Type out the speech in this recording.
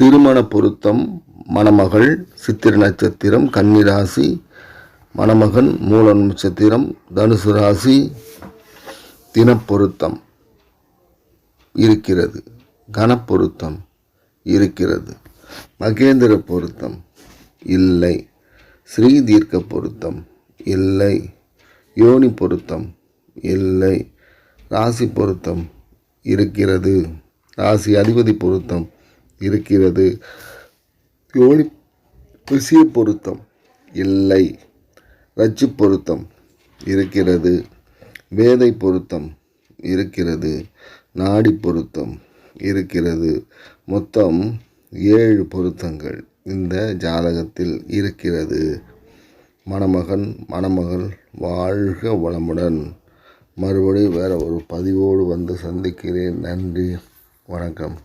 திருமண பொருத்தம் மணமகள் சித்திர நட்சத்திரம் கன்னி ராசி மணமகன் மூல நட்சத்திரம் தனுசு ராசி தினப்பொருத்தம் இருக்கிறது. கனப்பொருத்தம் இருக்கிறது. மகேந்திர பொருத்தம் இல்லை. ஸ்ரீ தீர்க்க பொருத்தம் இல்லை. யோனி பொருத்தம் இல்லை. ராசி பொருத்தம் இருக்கிறது. ராசி அதிபதி பொருத்தம் இருக்கிறது. யோனி விஷய பொருத்தம் இல்லை. ரச்சு பொருத்தம் இருக்கிறது. வேதை பொருத்தம் இருக்கிறது. நாடி பொருத்தம் இருக்கிறது. மொத்தம் ஏழு பொருத்தங்கள் இந்த ஜாதகத்தில் இருக்கிறது. மணமகன் மணமகள் வாழ்க வளமுடன். மறுபடியும் வேறு ஒரு பதிவோடு வந்து சந்திக்கிறேன். நன்றி. வணக்கம்.